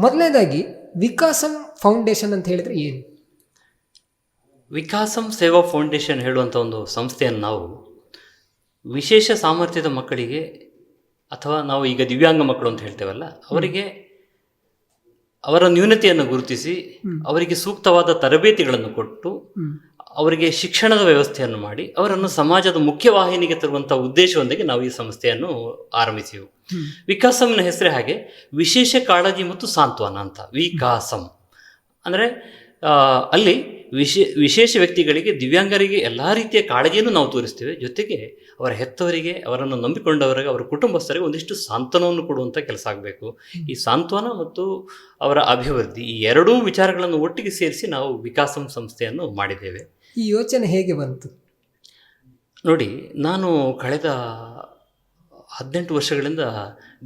ಮೊದಲನೇದಾಗಿ ವಿಕಾಸಂ ಫೌಂಡೇಶನ್ ಅಂತ ಹೇಳಿದ್ರೆ ಏನು? ವಿಕಾಸಂ ಸೇವಾ ಫೌಂಡೇಶನ್ ಹೇಳುವಂಥ ಒಂದು ಸಂಸ್ಥೆಯನ್ನು ನಾವು ವಿಶೇಷ ಸಾಮರ್ಥ್ಯದ ಮಕ್ಕಳಿಗೆ ಅಥವಾ ನಾವು ಈಗ ದಿವ್ಯಾಂಗ ಮಕ್ಕಳು ಅಂತ ಹೇಳ್ತೇವಲ್ಲ ಅವರಿಗೆ ಅವರ ನ್ಯೂನತೆಯನ್ನು ಗುರುತಿಸಿ ಅವರಿಗೆ ಸೂಕ್ತವಾದ ತರಬೇತಿಗಳನ್ನು ಕೊಟ್ಟು ಅವರಿಗೆ ಶಿಕ್ಷಣದ ವ್ಯವಸ್ಥೆಯನ್ನು ಮಾಡಿ ಅವರನ್ನು ಸಮಾಜದ ಮುಖ್ಯವಾಹಿನಿಗೆ ತರುವಂಥ ಉದ್ದೇಶವೊಂದಿಗೆ ನಾವು ಈ ಸಂಸ್ಥೆಯನ್ನು ಆರಂಭಿಸಿವು ವಿಕಾಸಂನ ಹೆಸರೇ ಹಾಗೆ? ವಿಶೇಷ ಕಾಳಜಿ ಮತ್ತು ಸಾಂತ್ವನ ಅಂತ. ವಿಕಾಸಂ ಅಂದರೆ ಅಲ್ಲಿ ವಿಶೇ ವಿಶೇಷ ವ್ಯಕ್ತಿಗಳಿಗೆ ದಿವ್ಯಾಂಗರಿಗೆ ಎಲ್ಲ ರೀತಿಯ ಕಾಳಜಿಯನ್ನು ನಾವು ತೋರಿಸ್ತೇವೆ. ಜೊತೆಗೆ ಅವರ ಹೆತ್ತವರಿಗೆ ಅವರನ್ನು ನಂಬಿಕೊಂಡವರಿಗೆ ಅವರ ಕುಟುಂಬಸ್ಥರಿಗೆ ಒಂದಿಷ್ಟು ಸಾಂತ್ವನವನ್ನು ಕೊಡುವಂಥ ಕೆಲಸ ಆಗಬೇಕು. ಈ ಸಾಂತ್ವನ ಮತ್ತು ಅವರ ಅಭಿವೃದ್ಧಿ ಈ ಎರಡೂ ವಿಚಾರಗಳನ್ನು ಒಟ್ಟಿಗೆ ಸೇರಿಸಿ ನಾವು ವಿಕಾಸಂ ಸಂಸ್ಥೆಯನ್ನು ಮಾಡಿದ್ದೇವೆ. ಈ ಯೋಚನೆ ಹೇಗೆ ಬಂತು? ನೋಡಿ ನಾನು ಕಳೆದ ಹದಿನೆಂಟು ವರ್ಷಗಳಿಂದ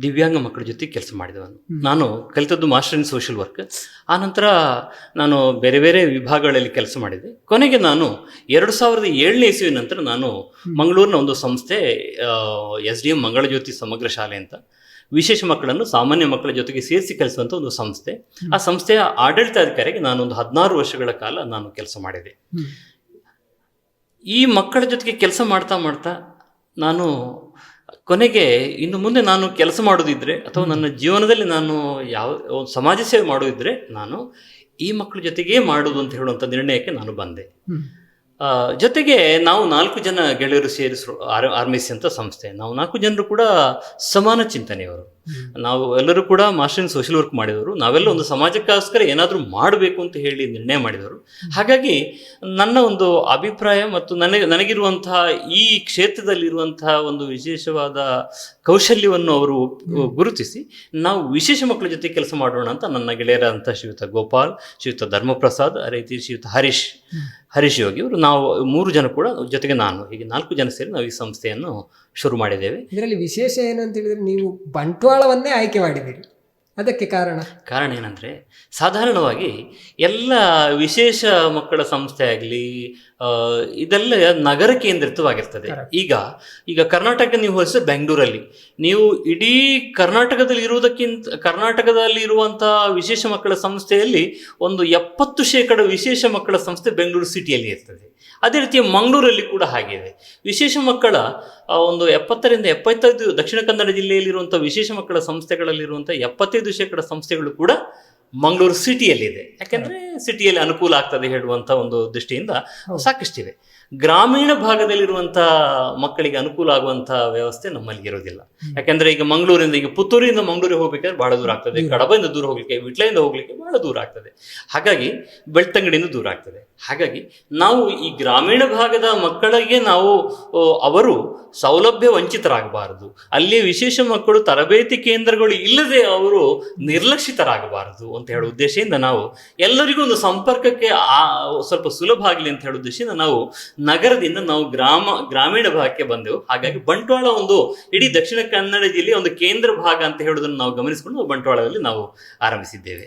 ದಿವ್ಯಾಂಗ ಮಕ್ಕಳ ಜೊತೆ ಕೆಲಸ ಮಾಡಿದವನು. ನಾನು ಕಲಿತದ್ದು ಮಾಸ್ಟರ್ ಇನ್ ಸೋಷಿಯಲ್ ವರ್ಕ್ ಆನಂತರ ನಾನು ಬೇರೆ ಬೇರೆ ವಿಭಾಗಗಳಲ್ಲಿ ಕೆಲಸ ಮಾಡಿದೆ. ಕೊನೆಗೆ ನಾನು ಎರಡು ಸಾವಿರದ ಏಳನೇ ಇಸುವಿನ ನಂತರ ನಾನು ಮಂಗಳೂರಿನ ಒಂದು ಸಂಸ್ಥೆ ಎಸ್ ಡಿ ಎಂ ಮಂಗಳಜ್ಯೋತಿ ಸಮಗ್ರ ಶಾಲೆ ಅಂತ ವಿಶೇಷ ಮಕ್ಕಳನ್ನು ಸಾಮಾನ್ಯ ಮಕ್ಕಳ ಜೊತೆಗೆ ಸೇರಿಸಿ ಕಲಿಸುವಂಥ ಒಂದು ಸಂಸ್ಥೆ. ಆ ಸಂಸ್ಥೆಯ ಆಡಳಿತಾಧಿಕಾರಿಗೆ ನಾನು ಒಂದು ಹದಿನಾರು ವರ್ಷಗಳ ಕಾಲ ನಾನು ಕೆಲಸ ಮಾಡಿದೆ. ಈ ಮಕ್ಕಳ ಜೊತೆಗೆ ಕೆಲಸ ಮಾಡ್ತಾ ಮಾಡ್ತಾ ನಾನು ಕೊನೆಗೆ ಇನ್ನು ಮುಂದೆ ನಾನು ಕೆಲಸ ಮಾಡೋದಿದ್ರೆ ಅಥವಾ ನನ್ನ ಜೀವನದಲ್ಲಿ ನಾನು ಯಾವ ಒಂದು ಸಮಾಜ ಸೇವೆ ಮಾಡೋದಿದ್ರೆ ನಾನು ಈ ಮಕ್ಕಳ ಜೊತೆಗೇ ಮಾಡೋದು ಅಂತ ಹೇಳುವಂಥ ನಿರ್ಣಯಕ್ಕೆ ನಾನು ಬಂದೆ. ಜೊತೆಗೆ ನಾವು ನಾಲ್ಕು ಜನ ಗೆಳೆಯರು ಸೇರಿಸಿ ಆರ್ ಅಂತ ಸಂಸ್ಥೆ. ನಾವು ನಾಲ್ಕು ಜನರು ಕೂಡ ಸಮಾನ ಚಿಂತನೆಯವರು. ನಾವು ಎಲ್ಲರೂ ಕೂಡ ಮಾಸ್ಟರ್ ಇನ್ ಸೋಷಿಯಲ್ ವರ್ಕ್ ಮಾಡಿದವರು. ನಾವೆಲ್ಲ ಒಂದು ಸಮಾಜಕ್ಕೋಸ್ಕರ ಏನಾದರೂ ಮಾಡಬೇಕು ಅಂತ ಹೇಳಿ ನಿರ್ಣಯ ಮಾಡಿದವರು. ಹಾಗಾಗಿ ನನ್ನ ಒಂದು ಅಭಿಪ್ರಾಯ ಮತ್ತು ನನಗೆ ನನಗಿರುವಂತಹ ಈ ಕ್ಷೇತ್ರದಲ್ಲಿರುವಂತಹ ಒಂದು ವಿಶೇಷವಾದ ಕೌಶಲ್ಯವನ್ನು ಅವರು ಗುರುತಿಸಿ ನಾವು ವಿಶೇಷ ಮಕ್ಕಳ ಜೊತೆ ಕೆಲಸ ಮಾಡೋಣ ಅಂತ ನನ್ನ ಗೆಳೆಯರಂಥ ಶ್ರೀಯುತ ಗೋಪಾಲ್ ಶ್ರೀಯುತ ಧರ್ಮಪ್ರಸಾದ್ ಅದೇ ರೀತಿ ಶ್ರೀಯುತ ಹರೀಶ್ ಹರೀಶ್ ಯೋಗಿ ಅವರು ನಾವು ಮೂರು ಜನ ಕೂಡ ಜೊತೆಗೆ ನಾನು ಹೀಗೆ ನಾಲ್ಕು ಜನ ಸೇರಿ ನಾವು ಈ ಸಂಸ್ಥೆಯನ್ನು ಶುರು ಮಾಡಿದ್ದೇವೆ. ಇದರಲ್ಲಿ ವಿಶೇಷ ಏನಂತ ಹೇಳಿದ್ರೆ ನೀವು ಬಂಟ್ವಾಳವನ್ನೇ ಆಯ್ಕೆ ಮಾಡಿದ್ದೀರಿ. ಅದಕ್ಕೆ ಕಾರಣ? ಕಾರಣ ಏನಂದರೆ ಸಾಧಾರಣವಾಗಿ ಎಲ್ಲ ವಿಶೇಷ ಮಕ್ಕಳ ಸಂಸ್ಥೆ ಆಗಲಿ ಇದೆಲ್ಲ ನಗರ ಕೇಂದ್ರಿತವಾಗಿರ್ತದೆ. ಈಗ ಈಗ ಕರ್ನಾಟಕ ನೀವು ಹೋಲಿಸಿದ್ರೆ ಬೆಂಗಳೂರಲ್ಲಿ ನೀವು ಇಡೀ ಕರ್ನಾಟಕದಲ್ಲಿ ಇರುವುದಕ್ಕಿಂತ ಕರ್ನಾಟಕದಲ್ಲಿ ಇರುವಂತಹ ವಿಶೇಷ ಮಕ್ಕಳ ಸಂಸ್ಥೆಯಲ್ಲಿ ಒಂದು ಎಪ್ಪತ್ತು ಶೇಕಡ ವಿಶೇಷ ಮಕ್ಕಳ ಸಂಸ್ಥೆ ಬೆಂಗಳೂರು ಸಿಟಿಯಲ್ಲಿ ಇರ್ತದೆ. ಅದೇ ರೀತಿ ಮಂಗಳೂರಲ್ಲಿ ಕೂಡ ಹಾಗಿದೆ ವಿಶೇಷ ಮಕ್ಕಳ ಒಂದು ಎಪ್ಪತ್ತರಿಂದ ಎಪ್ಪತ್ತೈದು ದಕ್ಷಿಣ ಕನ್ನಡ ಜಿಲ್ಲೆಯಲ್ಲಿರುವಂಥ ವಿಶೇಷ ಮಕ್ಕಳ ಸಂಸ್ಥೆಗಳಲ್ಲಿರುವಂಥ ಎಪ್ಪತ್ತೈದು ಶೇಕಡ ಸಂಸ್ಥೆಗಳು ಕೂಡ ಮಂಗಳೂರು ಸಿಟಿಯಲ್ಲಿದೆ. ಯಾಕೆಂದ್ರೆ ಸಿಟಿಯಲ್ಲಿ ಅನುಕೂಲ ಆಗ್ತದೆ ಹೇಳುವಂತ ಒಂದು ದೃಷ್ಟಿಯಿಂದ ಸಾಕಷ್ಟಿವೆ ಗ್ರಾಮೀಣ ಭಾಗದಲ್ಲಿರುವಂತಹ ಮಕ್ಕಳಿಗೆ ಅನುಕೂಲ ಆಗುವಂತಹ ವ್ಯವಸ್ಥೆ ನಮ್ಮಲ್ಲಿ ಇರೋದಿಲ್ಲ ಯಾಕೆಂದ್ರೆ ಈಗ ಮಂಗಳೂರಿಂದ ಈಗ ಪುತ್ತೂರಿಂದ ಮಂಗಳೂರಿಗೆ ಹೋಗ್ಬೇಕಾದ್ರೆ ಬಹಳ ದೂರ ಆಗ್ತದೆ. ಕಡಬದಿಂದ ದೂರ ಹೋಗ್ಲಿಕ್ಕೆ ವಿಟ್ಲೆಯಿಂದ ಹೋಗ್ಲಿಕ್ಕೆ ಬಹಳ ದೂರ ಆಗ್ತದೆ. ಹಾಗಾಗಿ ಬೆಳ್ತಂಗಡಿಯಿಂದ ದೂರ ಆಗ್ತದೆ. ಹಾಗಾಗಿ ನಾವು ಈ ಗ್ರಾಮೀಣ ಭಾಗದ ಮಕ್ಕಳಿಗೆ ನಾವು ಅವರು ಸೌಲಭ್ಯ ವಂಚಿತರಾಗಬಾರದು. ಅಲ್ಲಿ ವಿಶೇಷ ಮಕ್ಕಳು ತರಬೇತಿ ಕೇಂದ್ರಗಳು ಇಲ್ಲದೆ ಅವರು ನಿರ್ಲಕ್ಷಿತರಾಗಬಾರದು ಅಂತ ಹೇಳೋ ಉದ್ದೇಶದಿಂದ ನಾವು ಎಲ್ಲರಿಗೂ ಒಂದು ಸಂಪರ್ಕಕ್ಕೆ ಸ್ವಲ್ಪ ಸುಲಭ ಆಗಲಿ ಅಂತ ಹೇಳೋ ಉದ್ದೇಶದಿಂದ ನಾವು ನಗರದಿಂದ ನಾವು ಗ್ರಾಮ, ಗ್ರಾಮೀಣ ಭಾಗಕ್ಕೆ ಬಂದೆವು. ಹಾಗಾಗಿ ಬಂಟ್ವಾಳ ಒಂದು ಇಡೀ ದಕ್ಷಿಣ ಕನ್ನಡ ಜಿಲ್ಲೆಯ ಒಂದು ಕೇಂದ್ರ ಭಾಗ ಅಂತ ಹೇಳೋದನ್ನು ನಾವು ಗಮನಿಸಿಕೊಂಡು ಬಂಟ್ವಾಳದಲ್ಲಿ ನಾವು ಆರಂಭಿಸಿದ್ದೇವೆ.